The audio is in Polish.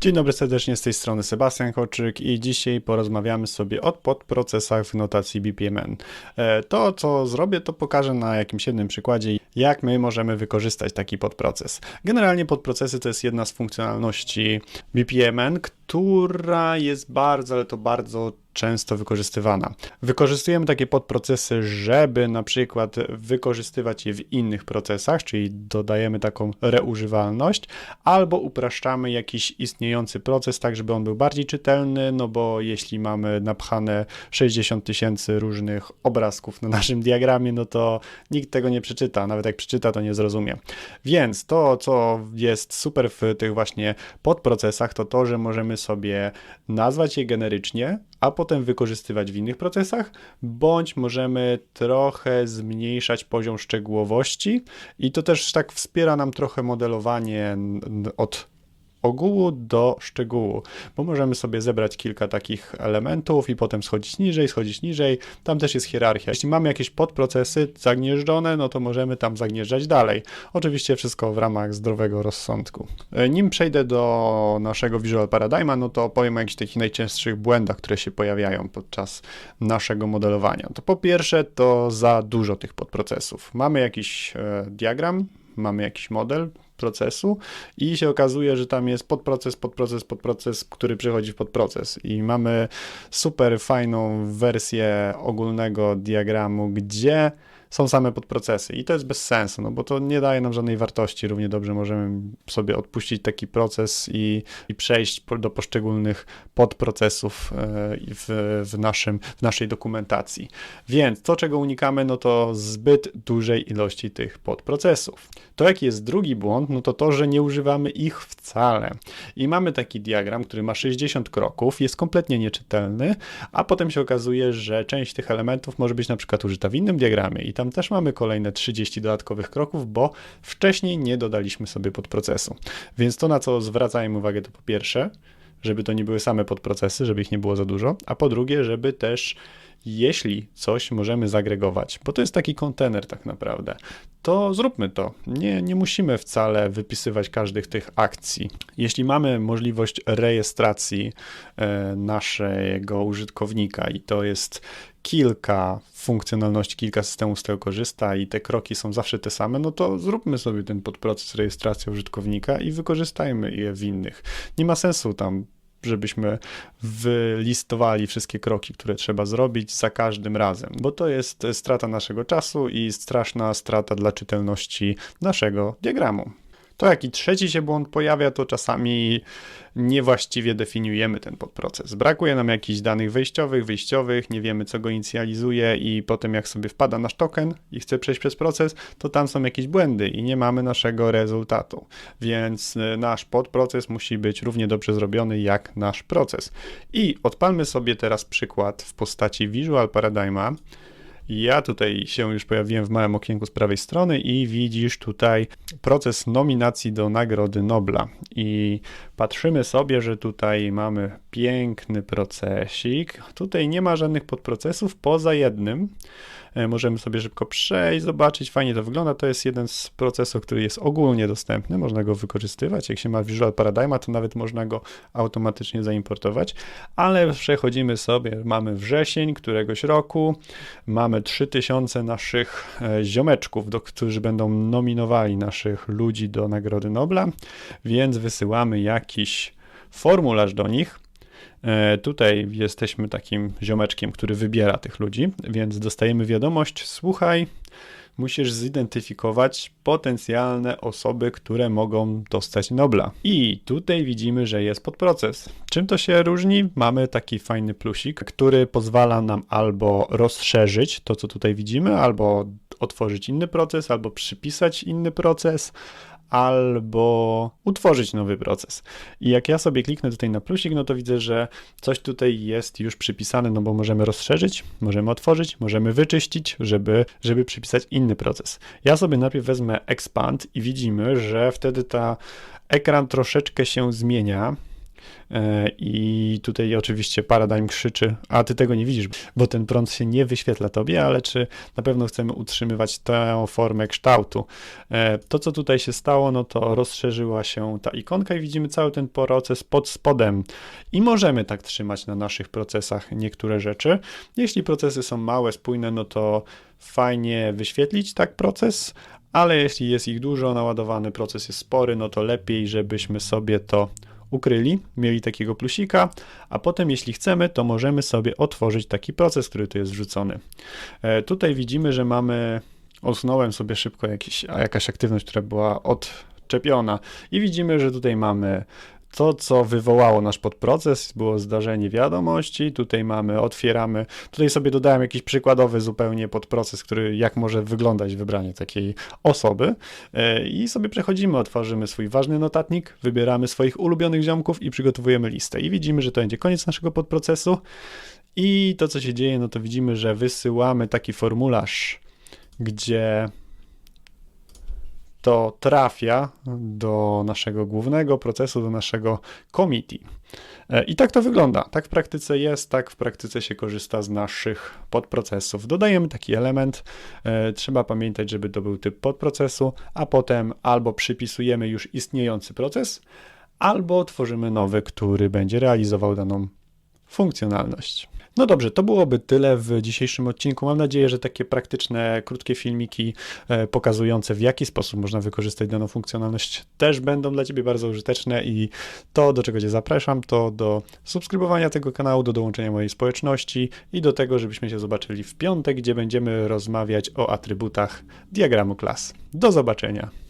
Dzień dobry serdecznie, z tej strony Sebastian Koczyk i dzisiaj porozmawiamy sobie o podprocesach w notacji BPMN. E, To, co zrobię, to pokażę na jakimś jednym przykładzie, jak my możemy wykorzystać taki podproces. Generalnie podprocesy to jest jedna z funkcjonalności BPMN, która jest bardzo, ale to bardzo często wykorzystywana. Wykorzystujemy takie podprocesy, żeby na przykład wykorzystywać je w innych procesach, czyli dodajemy taką reużywalność, albo upraszczamy jakiś istniejący proces, tak żeby on był bardziej czytelny, no bo jeśli mamy napchane 60 tysięcy różnych obrazków na naszym diagramie, no to nikt tego nie przeczyta, nawet jak przeczyta, to nie zrozumie. Więc to, co jest super w tych właśnie podprocesach, to to, że możemy sobie nazwać je generycznie, a potem wykorzystywać w innych procesach, bądź możemy trochę zmniejszać poziom szczegółowości. I to też tak wspiera nam trochę modelowanie od ogółu do szczegółu, bo możemy sobie zebrać kilka takich elementów i potem schodzić niżej, schodzić niżej. Tam też jest hierarchia. Jeśli mamy jakieś podprocesy zagnieżdżone, no to możemy tam zagnieżdżać dalej. Oczywiście wszystko w ramach zdrowego rozsądku. E, nim przejdę do naszego Visual Paradigma, no to opowiem o jakichś takich najczęstszych błędach, które się pojawiają podczas naszego modelowania. To po pierwsze, to za dużo tych podprocesów. Mamy jakiś e, diagram, mamy jakiś model, procesu i się okazuje, że tam jest podproces, podproces, podproces, który przechodzi w podproces. I mamy super fajną wersję ogólnego diagramu, gdzie są same podprocesy i to jest bez sensu, no bo to nie daje nam żadnej wartości. Równie dobrze możemy sobie odpuścić taki proces i, i przejść po, do poszczególnych podprocesów e, w, w, naszym, w naszej dokumentacji. Więc to, czego unikamy, no to zbyt dużej ilości tych podprocesów. To, jaki jest drugi błąd, no to to, że nie używamy ich wcale. I mamy taki diagram, który ma 60 kroków, jest kompletnie nieczytelny, a potem się okazuje, że część tych elementów może być na przykład użyta w innym diagramie i tam też mamy kolejne 30 dodatkowych kroków, bo wcześniej nie dodaliśmy sobie podprocesu. Więc to, na co zwracajmy uwagę, to po pierwsze, żeby to nie były same podprocesy, żeby ich nie było za dużo, a po drugie, żeby też jeśli coś możemy zagregować, bo to jest taki kontener tak naprawdę, to zróbmy to. Nie, nie musimy wcale wypisywać każdych tych akcji. Jeśli mamy możliwość rejestracji e, naszego użytkownika i to jest kilka funkcjonalności, kilka systemów z tego korzysta i te kroki są zawsze te same, no to zróbmy sobie ten podproces rejestracji użytkownika i wykorzystajmy je w innych. Nie ma sensu tam żebyśmy wylistowali wszystkie kroki, które trzeba zrobić za każdym razem, bo to jest strata naszego czasu i straszna strata dla czytelności naszego diagramu. To jaki trzeci się błąd pojawia, to czasami niewłaściwie definiujemy ten podproces. Brakuje nam jakichś danych wejściowych, wyjściowych, nie wiemy co go inicjalizuje i potem jak sobie wpada nasz token i chce przejść przez proces, to tam są jakieś błędy i nie mamy naszego rezultatu. Więc e, nasz podproces musi być równie dobrze zrobiony jak nasz proces. I odpalmy sobie teraz przykład w postaci Visual Paradigma, ja tutaj się już pojawiłem w małym okienku z prawej strony i widzisz tutaj proces nominacji do Nagrody Nobla. I patrzymy sobie, że tutaj mamy piękny procesik. Tutaj nie ma żadnych podprocesów poza jednym. E, możemy sobie szybko przejść, zobaczyć, fajnie to wygląda. To jest jeden z procesów, który jest ogólnie dostępny, można go wykorzystywać. Jak się ma Visual Paradigma, to nawet można go automatycznie zaimportować, ale przechodzimy sobie, mamy wrzesień któregoś roku, mamy 3000 naszych e, ziomeczków, do, którzy będą nominowali naszych ludzi do Nagrody Nobla, więc wysyłamy jakiś formularz do nich, tutaj jesteśmy takim ziomeczkiem, który wybiera tych ludzi, więc dostajemy wiadomość: słuchaj, musisz zidentyfikować potencjalne osoby, które mogą dostać Nobla. I tutaj widzimy, że jest podproces. Czym to się różni? Mamy taki fajny plusik, który pozwala nam albo rozszerzyć to, co tutaj widzimy, albo otworzyć inny proces, albo przypisać inny proces, albo utworzyć nowy proces. I jak ja sobie kliknę tutaj na plusik, no to widzę, że coś tutaj jest już przypisane, no bo możemy rozszerzyć, możemy otworzyć, możemy wyczyścić, żeby, żeby przypisać inny proces. Ja sobie najpierw wezmę expand i widzimy, że wtedy ta ekran troszeczkę się zmienia I tutaj oczywiście Paradigm krzyczy, a ty tego nie widzisz, bo ten prąd się nie wyświetla tobie, ale czy na pewno chcemy utrzymywać tę formę kształtu? E, To, co tutaj się stało, no to rozszerzyła się ta ikonka i widzimy cały ten proces pod spodem. I możemy tak trzymać na naszych procesach niektóre rzeczy. Jeśli procesy są małe, spójne, no to fajnie wyświetlić tak proces, ale jeśli jest ich dużo, naładowany proces jest spory, no to lepiej, żebyśmy sobie to ukryli, mieli takiego plusika, a potem jeśli chcemy, to możemy sobie otworzyć taki proces, który tu jest wrzucony. E, tutaj widzimy, że mamy, usunąłem sobie szybko jakiś, jakaś aktywność, która była odczepiona i widzimy, że tutaj mamy to, co wywołało nasz podproces, było zdarzenie wiadomości. Tutaj mamy, otwieramy. Tutaj sobie dodałem jakiś przykładowy zupełnie podproces, który jak może wyglądać wybranie takiej osoby. E, I sobie przechodzimy, otworzymy swój ważny notatnik, wybieramy swoich ulubionych ziomków i przygotowujemy listę. I widzimy, że to będzie koniec naszego podprocesu. I to, co się dzieje, no to widzimy, że wysyłamy taki formularz, gdzie to trafia do naszego głównego procesu, do naszego committee. I tak to wygląda. Tak w praktyce jest, tak w praktyce się korzysta z naszych podprocesów. Dodajemy taki element. e, Trzeba pamiętać, żeby to był typ podprocesu, a potem albo przypisujemy już istniejący proces, albo tworzymy nowy, który będzie realizował daną funkcjonalność. No dobrze, to byłoby tyle w dzisiejszym odcinku. Mam nadzieję, że takie praktyczne, krótkie filmiki e, pokazujące, w jaki sposób można wykorzystać daną funkcjonalność, też będą dla Ciebie bardzo użyteczne i to, do czego Cię zapraszam, to do subskrybowania tego kanału, do dołączenia mojej społeczności i do tego, żebyśmy się zobaczyli w piątek, gdzie będziemy rozmawiać o atrybutach diagramu klas. Do zobaczenia.